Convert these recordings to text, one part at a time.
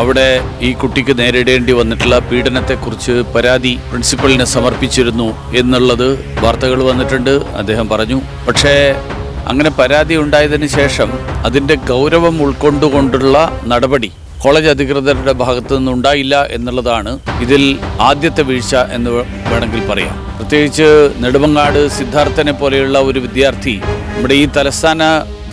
അവിടെ ഈ കുട്ടിക്ക് നേരിടേണ്ടി വന്നിട്ടുള്ള പീഡനത്തെക്കുറിച്ച് പരാതി പ്രിൻസിപ്പളിനെ സമർപ്പിച്ചിരുന്നു എന്നുള്ളത് വാർത്തകൾ വന്നിട്ടുണ്ട്. അദ്ദേഹം പറഞ്ഞു പക്ഷേ അങ്ങനെ പരാതി ഉണ്ടായതിനു ശേഷം അതിന്റെ ഗൗരവം ഉൾക്കൊണ്ടുകൊണ്ടുള്ള നടപടി കോളേജ് അധികൃതരുടെ ഭാഗത്തു നിന്നുണ്ടായില്ല എന്നുള്ളതാണ് ഇതിൽ ആദ്യത്തെ വീഴ്ച എന്ന് വേണമെങ്കിൽ പറയാം. പ്രത്യേകിച്ച് നെടുമങ്ങാട് സിദ്ധാർത്ഥനെ പോലെയുള്ള ഒരു വിദ്യാർത്ഥി നമ്മുടെ ഈ തലസ്ഥാന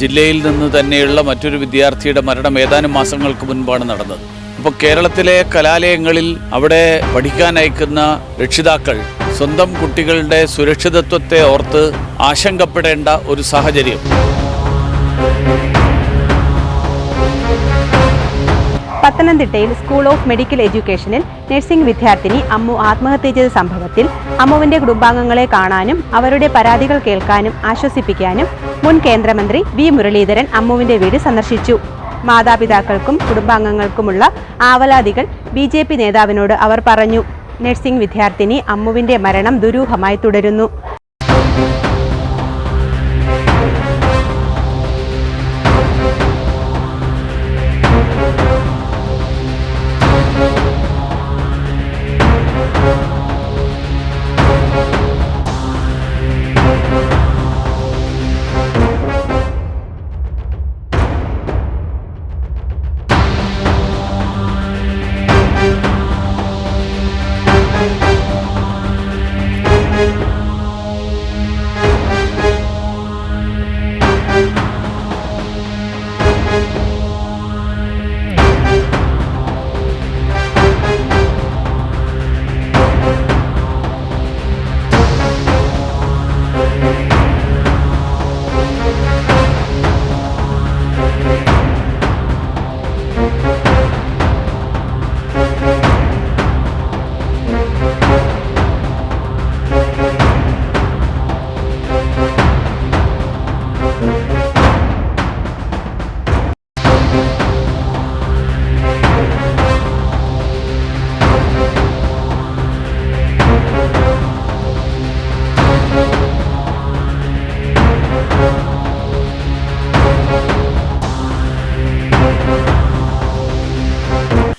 ജില്ലയിൽ നിന്ന് തന്നെയുള്ള മറ്റൊരു വിദ്യാർത്ഥിയുടെ മരണം ഏതാനും മാസങ്ങൾക്ക് മുൻപാണ് നടന്നത്. അപ്പോൾ കേരളത്തിലെ കലാലയങ്ങളിൽ അവിടെ പഠിക്കാൻ അയക്കുന്ന രക്ഷിതാക്കൾ സ്വന്തം കുട്ടികളുടെ സുരക്ഷിതത്വത്തെ ഓർത്ത് ആശങ്കപ്പെടേണ്ട ഒരു സാഹചര്യം. പത്തനംതിട്ടയിൽ സ്കൂൾ ഓഫ് മെഡിക്കൽ എഡ്യൂക്കേഷനിൽ നഴ്സിംഗ് വിദ്യാർത്ഥിനി അമ്മു ആത്മഹത്യ ചെയ്ത സംഭവത്തിൽ അമ്മുവിന്റെ കുടുംബാംഗങ്ങളെ കാണാനും അവരുടെ പരാതികൾ കേൾക്കാനും ആശ്വസിപ്പിക്കാനും മുൻ കേന്ദ്രമന്ത്രി വി മുരളീധരൻ അമ്മുവിന്റെ വീട് സന്ദർശിച്ചു. മാതാപിതാക്കൾക്കും കുടുംബാംഗങ്ങൾക്കുമുള്ള ആവലാതികൾ ബി ജെ പി നേതാവിനോട് അവർ പറഞ്ഞു. നഴ്സിംഗ് വിദ്യാർത്ഥിനി അമ്മുവിന്റെ മരണം ദുരൂഹമായി തുടരുന്നു.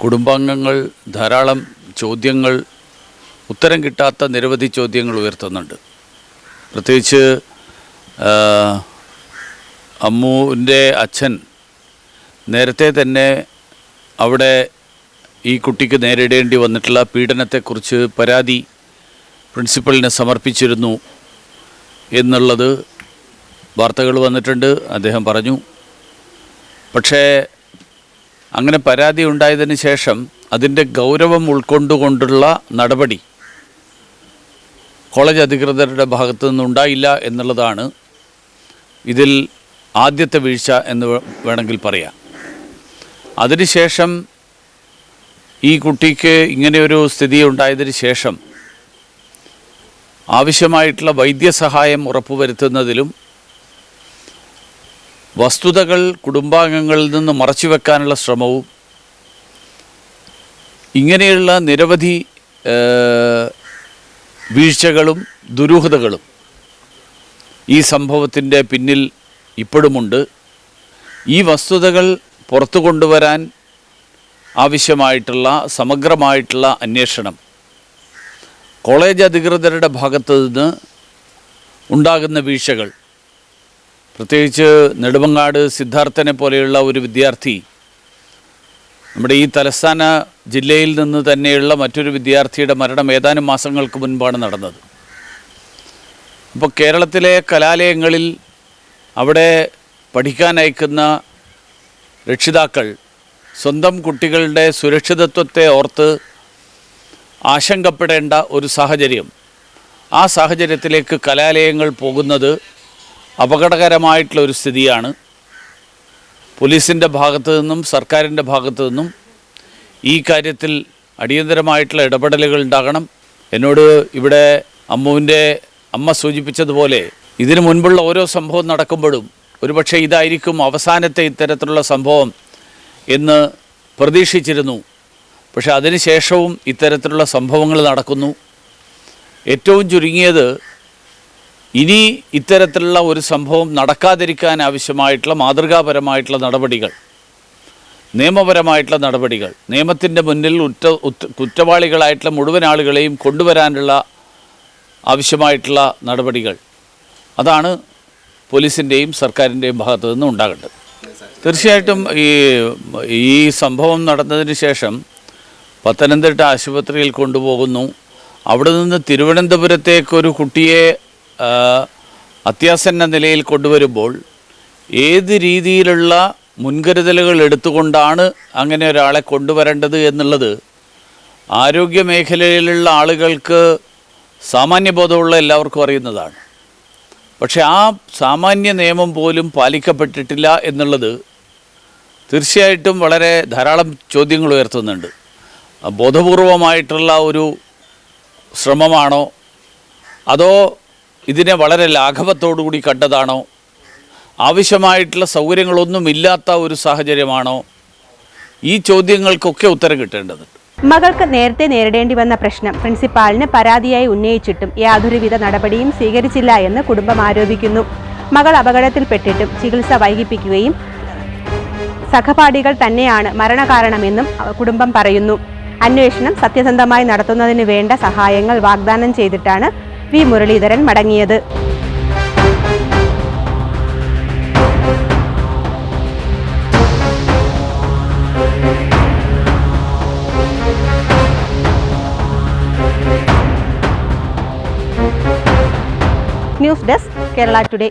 കുടുംബാംഗങ്ങൾ ധാരാളം ചോദ്യങ്ങൾ ഉത്തരം കിട്ടാത്ത നിരവധി ചോദ്യങ്ങൾ ഉയർത്തുന്നുണ്ട്. പ്രത്യേകിച്ച് അമ്മുവിന്റെ അച്ഛൻ നേരത്തെ തന്നെ അവിടെ ഈ കുട്ടിക്ക് നേരിടേണ്ടി വന്നിട്ടുള്ള പീഡനത്തെക്കുറിച്ച് പരാതി പ്രിൻസിപ്പളിനെ സമർപ്പിച്ചിരുന്നു എന്നുള്ളത് വാർത്തകൾ വന്നിട്ടുണ്ട്. അദ്ദേഹം പറഞ്ഞു. പക്ഷേ അങ്ങനെ പരാതി ഉണ്ടായതിനു ശേഷം അതിന്റെ ഗൗരവം ഉൾക്കൊണ്ടുകൊണ്ടുള്ള നടപടി കോളേജ് അധികൃതരുടെ ഭാഗത്തു നിന്നുണ്ടായില്ല എന്നുള്ളതാണ് ഇതിൽ ആദ്യത്തെ വീഴ്ച എന്ന് വേണമെങ്കിൽ പറയാം. അതിനുശേഷം ഈ കുട്ടിക്ക് ഇങ്ങനെയൊരു സ്ഥിതി ഉണ്ടായതിനു ശേഷം ആവശ്യമായിട്ടുള്ള വൈദ്യസഹായം ഉറപ്പുവരുത്തുന്നതിലും വസ്തുതകൾ കുടുംബാംഗങ്ങളിൽ നിന്ന് മറച്ചുവെക്കാനുള്ള ശ്രമവും ഇങ്ങനെയുള്ള നിരവധി വീഴ്ചകളും ദുരൂഹതകളും ഈ സംഭവത്തിന്റെ പിന്നിൽ ഇപ്പോഴുമുണ്ട്. ഈ വസ്തുതകൾ പുറത്തു കൊണ്ടുവരാൻ ആവശ്യമായിട്ടുള്ള സമഗ്രമായിട്ടുള്ള അന്വേഷണം കോളേജ് അധികൃതരുടെ ഭാഗത്തു നിന്ന് ഉണ്ടാകുന്ന വീഴ്ചകൾ പ്രത്യേകിച്ച് നെടുമങ്ങാട് സിദ്ധാർത്ഥനെ പോലെയുള്ള ഒരു വിദ്യാർത്ഥി നമ്മുടെ ഈ തലസ്ഥാന ജില്ലയിൽ നിന്ന് തന്നെയുള്ള മറ്റൊരു വിദ്യാർത്ഥിയുടെ മരണം ഏതാനും മാസങ്ങൾക്ക് മുൻപാണ് നടന്നത്. അപ്പോൾ കേരളത്തിലെ കലാലയങ്ങളിൽ അവിടെ പഠിക്കാൻ അയക്കുന്ന രക്ഷിതാക്കൾ സ്വന്തം കുട്ടികളുടെ സുരക്ഷിതത്വത്തെ ഓർത്ത് ആശങ്കപ്പെടേണ്ട ഒരു സാഹചര്യം. ആ സാഹചര്യത്തിലേക്ക് കലാലയങ്ങൾ പോകുന്നത് അപകടകരമായിട്ടുള്ള ഒരു സ്ഥിതിയാണ്. പോലീസിന്റെ ഭാഗത്തു നിന്നും സർക്കാരിന്റെ ഭാഗത്തു നിന്നും ഈ കാര്യത്തിൽ അടിയന്തരമായിട്ടുള്ള ഇടപെടലുകൾ ഉണ്ടാകണം. എന്നോട് ഇവിടെ അമ്മുവിന്റെ അമ്മ സൂചിപ്പിച്ചതുപോലെ ഇതിനു മുൻപുള്ള ഓരോ സംഭവം നടക്കുമ്പോഴും ഒരുപക്ഷെ ഇതായിരിക്കും അവസാനത്തെ ഇത്തരത്തിലുള്ള സംഭവം എന്ന് പ്രതീക്ഷിച്ചിരുന്നു. പക്ഷേ അതിനുശേഷവും ഇത്തരത്തിലുള്ള സംഭവങ്ങൾ നടക്കുന്നു. ഏറ്റവും ചുരുങ്ങിയത് ഇനി ഇത്തരത്തിലുള്ള ഒരു സംഭവം നടക്കാതിരിക്കാൻ ആവശ്യമായിട്ടുള്ള മാതൃകാപരമായിട്ടുള്ള നടപടികൾ നിയമപരമായിട്ടുള്ള നടപടികൾ നിയമത്തിന്റെ മുന്നിൽ ഉറ്റ കുറ്റവാളികളായിട്ടുള്ള മുഴുവൻ ആളുകളെയും കൊണ്ടുവരാനുള്ള ആവശ്യമായിട്ടുള്ള നടപടികൾ. അതാണ് പോലീസിന്റെയും സർക്കാരിന്റെയും ഭാഗത്തു നിന്ന് ഉണ്ടാകേണ്ടത്. തീർച്ചയായിട്ടും ഈ ഈ സംഭവം നടന്നതിന് ശേഷം പത്തനംതിട്ട ആശുപത്രിയിൽ കൊണ്ടുപോകുന്നു. അവിടെ നിന്ന് തിരുവനന്തപുരത്തേക്കൊരു കുട്ടിയെ അത്യാസന്ന നിലയിൽ കൊണ്ടുവരുമ്പോൾ ഏത് രീതിയിലുള്ള മുൻകരുതലുകൾ എടുത്തുകൊണ്ടാണ് അങ്ങനെ ഒരാളെ കൊണ്ടുവരേണ്ടത് എന്നുള്ളത് ആരോഗ്യ മേഖലയിലുള്ള ആളുകൾക്ക് സാമാന്യബോധമുള്ള എല്ലാവർക്കും അറിയുന്നതാണ്. പക്ഷേ ആ സാമാന്യ നിയമം പോലും പാലിക്കപ്പെട്ടിട്ടില്ല എന്നുള്ളത് തീർച്ചയായിട്ടും വളരെ ധാരാളം ചോദ്യങ്ങൾ ഉയർത്തുന്നുണ്ട്. ബോധപൂർവമായിട്ടുള്ള ഒരു ശ്രമമാണോ? അതോ ഇതിനെ വളരെ ലാഘവത്തോടുകൂടി കണ്ടതാണോ? ആവശ്യമായിട്ടുള്ള സൗകര്യങ്ങളൊന്നുമില്ലാത്ത ഒരു സാഹചര്യമാണോ? ഈ ചോദ്യങ്ങൾക്കൊക്കെ ഉത്തരം കിട്ടേണ്ടതുണ്ട്. മകൾക്ക് നേരത്തെ നേരിടേണ്ടി വന്ന പ്രശ്നം പ്രിൻസിപ്പാളിന് പരാതിയായി ഉന്നയിച്ചിട്ടും യാതൊരുവിധ നടപടിയും സ്വീകരിച്ചില്ല എന്ന് കുടുംബം ആരോപിക്കുന്നു. മകൾ അപകടത്തിൽപ്പെട്ടിട്ടും ചികിത്സ വൈകിപ്പിക്കുകയും സഹപാഠികൾ തന്നെയാണ് മരണകാരണമെന്നും കുടുംബം പറയുന്നു. അന്വേഷണം സത്യസന്ധമായി നടത്തുന്നതിന് വേണ്ട സഹായങ്ങൾ വാഗ്ദാനം ചെയ്തിട്ടാണ് വി മുരളീധരൻ മടങ്ങിയത്. News desk Kerala today.